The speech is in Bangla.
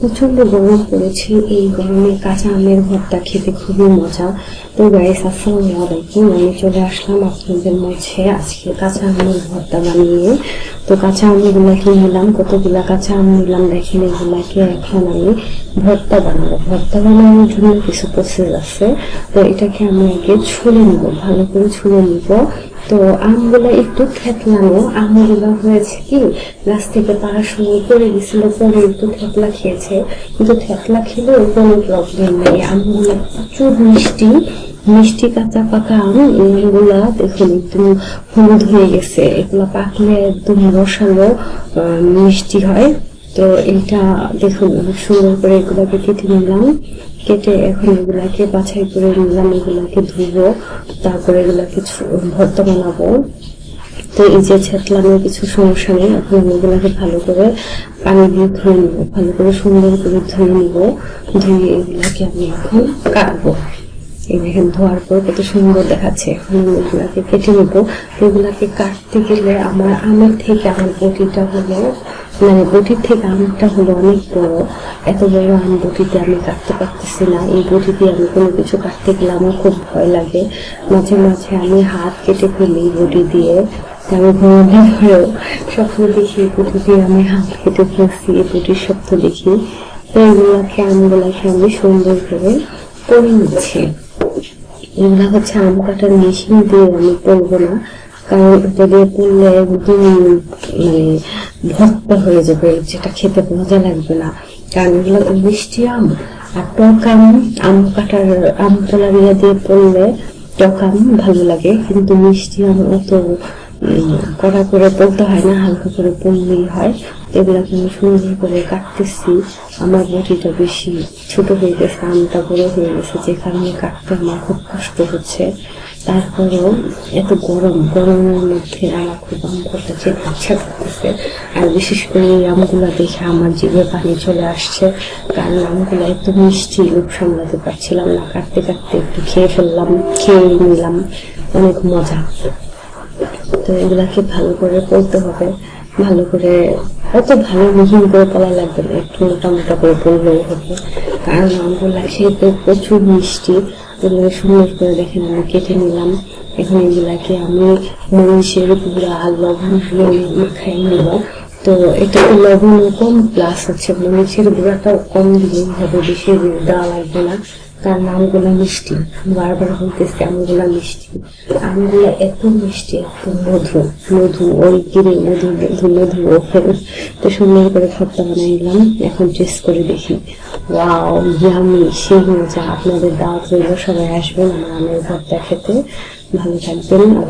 প্রচণ্ড গরম পড়েছে। এই গরমে কাঁচা আমের ভর্তা খেতে খুবই মজা। তো গাইস আসসালামু আলাইকুম আমি চলে আসলাম আপনাদের মাঝে আজকে কাঁচা আমের ভর্তা বানিয়ে। তো কাঁচা আমগুলাকে নিলাম। কতগুলা কাঁচা আম নিলাম দেখেন, এগুলাকে এখন আমি ভর্তা বানাবো। ভর্তা বানানোর জন্য কিছু প্রসেস আছে। তো এটাকে আমি আগে ছুলে নিব, ভালো করে ছুলে নিব। তো আমগুলো একটু থেতলানো। আমগুলো হয়েছে কি গাছ থেকে পাড়ার সময় পড়ে গেছিল, পরে একটু থেতলা খেয়েছে। কিন্তু থেতলা খেলেও কোনো প্রবলেম নেই। আমগুলো প্রচুর মিষ্টি মিষ্টি কাঁচা পাকা আমগুলা দেখুন একদম হলুদ হয়ে গেছে। এগুলো পাকলে একদম রসালো মিষ্টি হয়। তো এটা দেখুন সুন্দর করে এগুলাকে কেটে নিলাম। কেটে এখন এগুলাকে বাছাই করে নিলাম, এগুলাকে ধুবো, তারপরে এগুলাকে ভর্তা বানাবো। তো এই যে ছেতলানোর কিছু সমস্যা নেই, এখন আমি এগুলাকে ভালো করে পানি দিয়ে ধুয়ে নিব, ভালো করে সুন্দর করে ধুয়ে নেব। ধুয়ে এগুলাকে আমি এখন কাটবো। এই দেখেন, ধোয়ার পর কত সুন্দর দেখাচ্ছে। এখন আমি এগুলাকে কেটে নেব। এগুলাকে কাটতে গেলে আমার আমের থেকে আমার বটিটা হলো মানে বটির থেকে আমটা হলো অনেক বড়। এত বড় আম বটিতে আমি কাটতে পারতেছি না। এই বটিতে আমি কোনো কিছু কাটতে গেলে আমার খুব ভয় লাগে। মাঝে মাঝে আমি হাত কেটে ফেলি বটি দিয়ে। আমি ধরেও স্বপ্ন দেখি এই বটি দিয়ে আমি হাত কেটে ফেলছি, এই বটির স্বপ্ন দেখি। তো এগুলাকে আমগুলাকে আমি সুন্দর করে করে নিচ্ছি। এগুলা হচ্ছে আম কাটার মেশিন দিয়ে আমি করব না। কারণ এটা দিয়ে করলে একদম মানে ভক্ত হয়ে যাবে, যেটা খেতে মজা লাগবে না। কারণ এগুলো তো মিষ্টি আম, আর টক আম আম কাটার, আম তোলা দিয়ে পড়লে টক আম ভালো লাগে, কিন্তু মিষ্টি আম অত কড়া করে পড়তে হয় না, হালকা করে পড়লেই হয়। এগুলাকে আমি সুন্দর করে কাটতেছি। আমার বটিটা বেশি ছোট হয়ে গেছে, আমটা বড় হয়ে গেছে, যে কারণে কাটতে আমার খুব কষ্ট হচ্ছে। তারপরেও এত গরম, গরমের মধ্যে আমার খুব আম ভর্তা খেতে ইচ্ছা করতেছে। আর বিশেষ করে এই আমগুলা দেখে আমার জিভে পানি চলে আসছে, কারণ আমগুলো এত মিষ্টি লোক সামলাতে পারছিলাম না। কাটতে কাটতে একটু খেয়ে ফেললাম, খেয়ে নিলাম। অনেক মজা। তো এগুলাকে ভালো করে পড়তে হবে। ভালো করে অত ভালো মিহিন করে পড়া লাগবে না, একটু মোটা মোটা করে পড়লেও হবে কারণ আমগুলা খেতে প্রচুর মিষ্টি। এগুলো সুন্দর করে দেখেন আমি কেটে নিলাম। এখন এগুলাকে আমি মরিচের গুঁড়া, লবণ দিয়ে মাখাই নিব। তো এটাতে লবণও কম প্লাস হচ্ছে মরিচের গুঁড়াটাও কম দিলেই হবে, বেশি দেওয়া লাগবে না। কারণ নামগুলো মিষ্টি। বারবার বলতেছে, আমগুলা মিষ্টি। আমগুলো এত মিষ্টি, এত মধু মধু, ওই গিরে মধু মধু মধু ওখানে তো সুন্দর করে ভর্তা বানাইলাম এখন টেস্ট করে দেখি। ওয়াও ইয়ামি সেই মজা। আপনাদের দাওয়াত রইল, সবাই আসবেন আমার আমের ভর্তা খেতে। ভালো থাকবেন, আল্লাহ